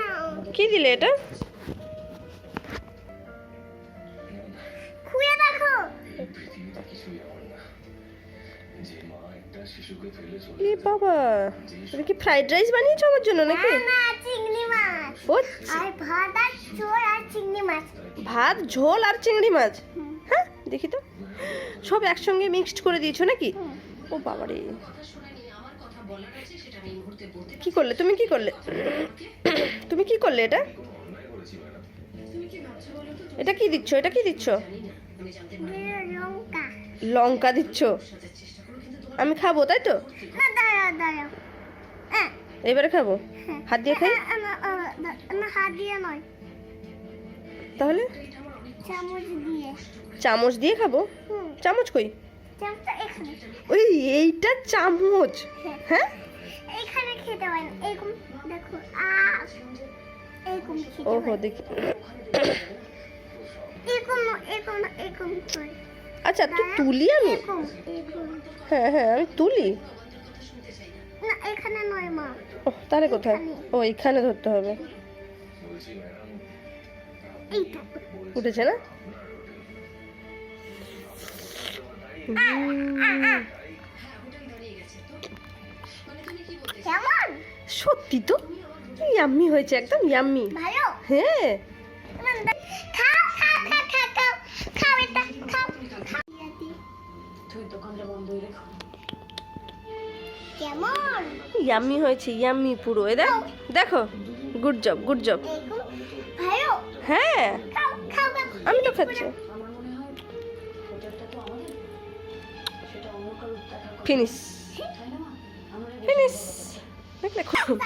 নাও কি দিলে এটা? এ বাবা এটা কি ফ্রাইড রাইস বানিয়েছো আমার জন্য নাকি? না না চিংড়ি মাছ। ও আর ভাত আর চোর আর চিংড়ি মাছ। ভাত ঝোল আর চিংড়ি মাছ? হ্যাঁ দেখি তো। সব একসঙ্গে মিক্সড করে দিয়েছ নাকি। ও বাবারে। কি করলে? তুমি কি করলে? তুমি কি করলে এটা? এটা কি দিচ্ছ? এটা কি দিচ্ছ? লঙ্কা। লঙ্কা দিচ্ছ? আমি খাব তাই তো? দাঁড়াও এবারে খাব? হ্যাঁ। হাত দিয়ে খাই? না হাত দিয়ে নয়। তাহলে? চামচ দিয়ে। চামচ দিয়ে খাব? হুম। চামচ কই? ওই এইটা চামচ। হ্যাঁ। এখানে খেতে এরকম দেখো আ এরকম খেতে ওহো দেখি। এরকম এরকম এরকম করে। আচ্ছা তুই তুলি আমি? হ্যাঁ হ্যাঁ আমি তুলি। না এখানে নয় মা। ও তাহলে কোথায়? ও এখানে ধরতে হবে। উঠেছে না? সত্যি তো? ইয়াম্মি হয়েছে একদম ইয়াম্মি। হ্যাঁ। ইয়াম্মি হয়েছে ইয়াম্মি পুরো। এ দেখ দেখো। গুড জব গুড জব হ্যাঁ। আমি তো খাচ্ছি। ফিনিশ ফিনিশ দেখলে খুব